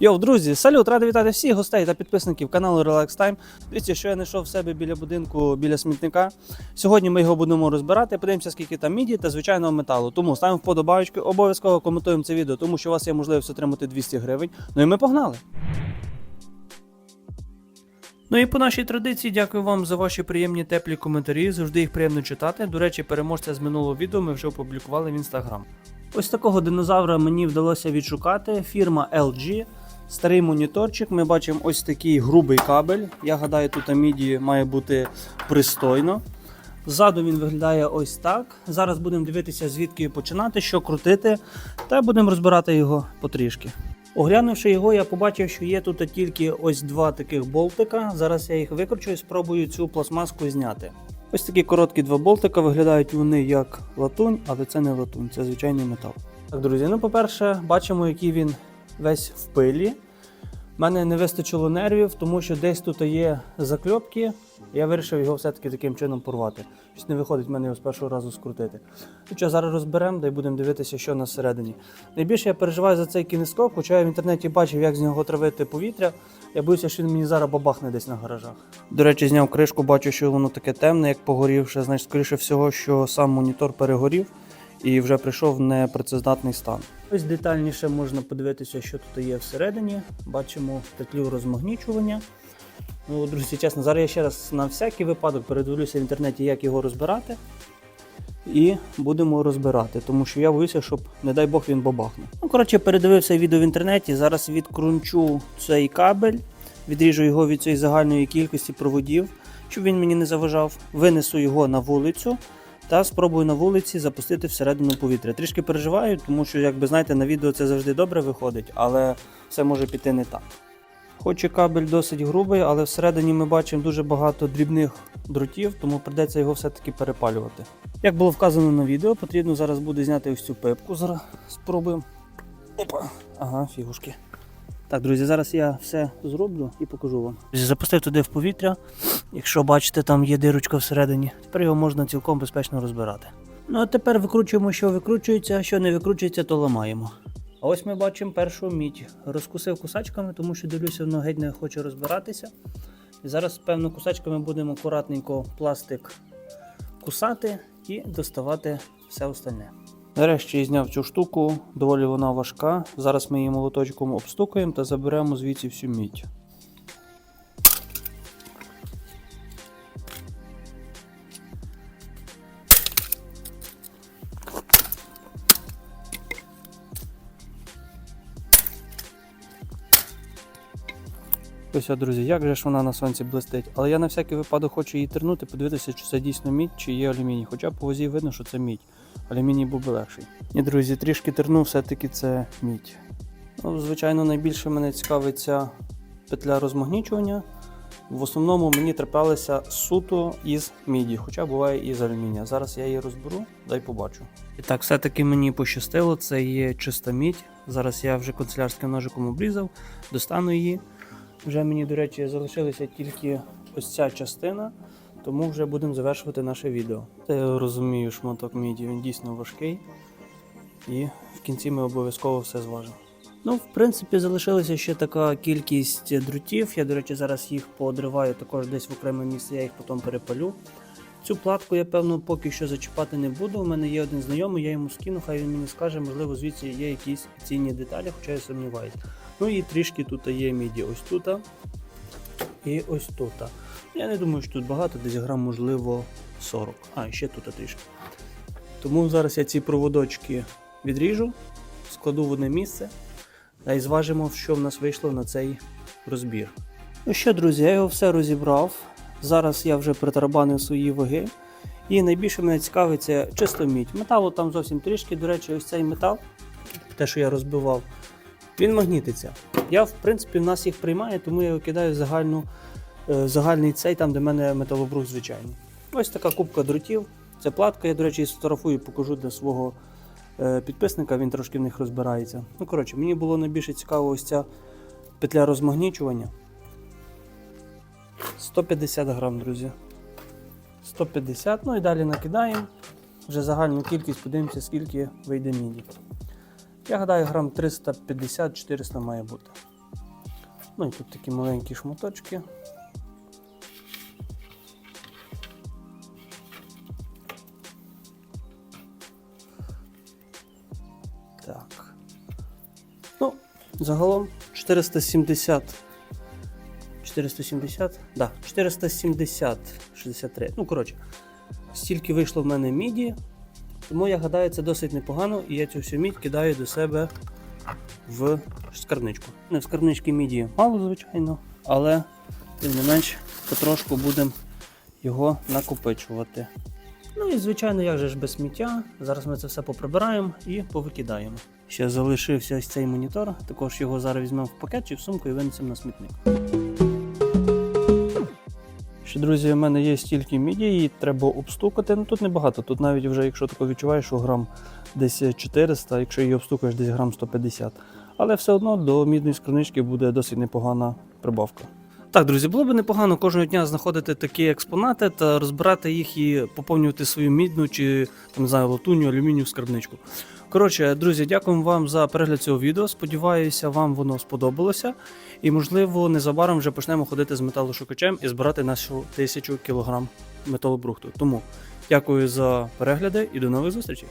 Йоу, друзі, салют! Радий вітати всіх гостей та підписників каналу Relax Time. Дивіться, що я знайшов в себе біля будинку біля смітника. Сьогодні ми його будемо розбирати. Подивимося, скільки там міді та звичайного металу. Тому ставимо вподобайки, обов'язково коментуємо це відео, тому що у вас є можливість отримати 200 гривень. Ну і ми погнали. Ну і по нашій традиції, дякую вам за ваші приємні теплі коментарі. Завжди їх приємно читати. До речі, переможця з минулого відео ми вже опублікували в інстаграм. Ось такого динозавра мені вдалося відшукати. Фірма LG. Старий моніторчик. Ми бачимо ось такий грубий кабель. Я гадаю, тут міді має бути пристойно. Ззаду він виглядає ось так. Зараз будемо дивитися, звідки починати, що крутити, та будемо розбирати його потрішки. Оглянувши його, я побачив, що є тут тільки ось два таких болтика. Зараз я їх викручу і спробую цю пластмаску зняти. Ось такі короткі два болтика, виглядають вони як латунь, але це не латунь, це звичайний метал. Так, друзі, ну по-перше, бачимо, який він весь в пилі. Мене не вистачило нервів, тому що десь тут є закльопки. Я вирішив його все-таки таким чином порвати. Щось не виходить в мене його з першого разу скрутити. Ну що, зараз розберемо, да будемо дивитися, що у нас всередині. Найбільше я переживаю за цей кінескоп, хоча я в інтернеті бачив, як з нього травити повітря. Я боюся, що він мені зараз бабахне десь на гаражах. До речі, зняв кришку, бачу, що воно таке темне, як погорівше. Значить, скоріше всього, що сам монітор перегорів і вже прийшов в непрацездатний стан. Ось детальніше можна подивитися, що тут є всередині. Бачимо петлю розмагнічування. Ну, друзі, чесно, зараз я ще раз на всякий випадок передивлюся в інтернеті, як його розбирати. І будемо розбирати, тому що я боюся, щоб, не дай Бог, він бабахне. Ну, коротше, передивився відео в інтернеті. Зараз відкрунчу цей кабель, відріжу його від цієї загальної кількості проводів, щоб він мені не заважав. Винесу його на вулицю та спробую на вулиці запустити всередину повітря. Трішки переживаю, тому що, як би знаєте, на відео це завжди добре виходить, але все може піти не так. Хоч і кабель досить грубий, але всередині ми бачимо дуже багато дрібних дротів, тому придеться його все-таки перепалювати. Як було вказано на відео, потрібно зараз буде зняти ось цю пипку. Зараз спробуємо. Опа. Ага, фігушки. Так, друзі, зараз я все зроблю і покажу вам. Запустив туди в повітря. Якщо бачите, там є дирочка всередині. Тепер його можна цілком безпечно розбирати. Ну а тепер викручуємо, що викручується, а що не викручується, то ламаємо. А ось ми бачимо першу мідь. Розкусив кусачками, тому що дивлюся, воно геть не хоче розбиратися. І зараз, певно, кусачками будемо акуратненько пластик кусати і доставати все остальне. Нарешті я зняв цю штуку, доволі вона важка. Зараз ми її молоточком обстукаємо та заберемо звідси всю мідь. Ось, друзі, як же ж вона на сонці блистить. Але я на всякий випадок хочу її тернути, подивитися, чи це дійсно мідь, чи є алюміній. Хоча по возі видно, що це мідь. Алюміній був би легший. Ні, друзі, трішки тернув, все-таки це мідь. Ну, звичайно, найбільше мене цікавить ця петля розмагнічування. В основному мені траплялися суто із міді, хоча буває і з алюмінія. Зараз я її розберу, дай побачу. І так, все-таки мені пощастило, це є чиста мідь. Зараз я вже канцелярським ножиком обрізав, достану її. Вже мені, до речі, залишилася тільки ось ця частина, тому вже будемо завершувати наше відео. Та я розумію, шматок міді, він дійсно важкий. І в кінці ми обов'язково все зважимо. Ну, в принципі, залишилася ще така кількість дротів. Я, до речі, зараз їх поодриваю також десь в окреме місце, я їх потім перепалю. Цю платку я, певно, поки що зачіпати не буду. У мене є один знайомий, я йому скину, хай він мені скаже, можливо, звідси є якісь цінні деталі, хоча я сумніваюся. Ну і трішки тут є міді ось тут. І ось тут. Я не думаю, що тут багато, десь грам, можливо, 40. А, і ще тут трішки. Тому зараз я ці проводочки відріжу, складу в одне місце та й зважимо, що в нас вийшло на цей розбір. Ну що, друзі, я його все розібрав. Зараз я вже притарабанив свої ваги. І найбільше мене цікавить це чисто мідь. Металу там зовсім трішки. До речі, ось цей метал, те, що я розбивав, він магнітиться. Я, в принципі, в нас їх приймає, тому я його кидаю в загальну, е, загальний цей, там, де в мене металобрух звичайний. Ось така кубка дротів. Це платка, я, до речі, сфотографую, покажу для свого е, підписника, він трошки в них розбирається. Ну, коротше, мені було найбільше цікаво ось ця петля розмагнічування. 150 грам, друзі. 150, ну і далі накидаємо. Вже загальну кількість, подивимося, скільки вийде міді. Я гадаю, грам 350-400 має бути. Ну і тут такі маленькі шматочки. Так. Ну, загалом 470. 470? Да, 470, 63. Ну, коротше, стільки вийшло в мене міді. Тому я гадаю, це досить непогано, і я цю всю мідь кидаю до себе в скарбничку. Не в скарбнички міді мало, звичайно, але тим не менш потрошку будемо його накопичувати. Ну і звичайно, як же ж без сміття. Зараз ми це все поприбираємо і повикидаємо. Ще залишився ось цей монітор, також його зараз візьмемо в пакет чи в сумку і винесемо на смітник. Ще, друзі, в мене є стільки міді, її треба обстукати. Ну тут небагато. Тут навіть вже, якщо тако відчуваєш, що грам десь 400, якщо її обстукаєш, десь грам 150. Але все одно до мідної скарбнички буде досить непогана прибавка. Так, друзі, було б непогано кожного дня знаходити такі експонати та розбирати їх і поповнювати свою мідну чи там, не знаю, латуню, алюмінію скарбничку. Коротше, друзі, дякуємо вам за перегляд цього відео. Сподіваюся, вам воно сподобалося. І, можливо, незабаром вже почнемо ходити з металошукачем і збирати нашу тисячу кілограм металобрухту. Тому дякую за перегляди і до нових зустрічей.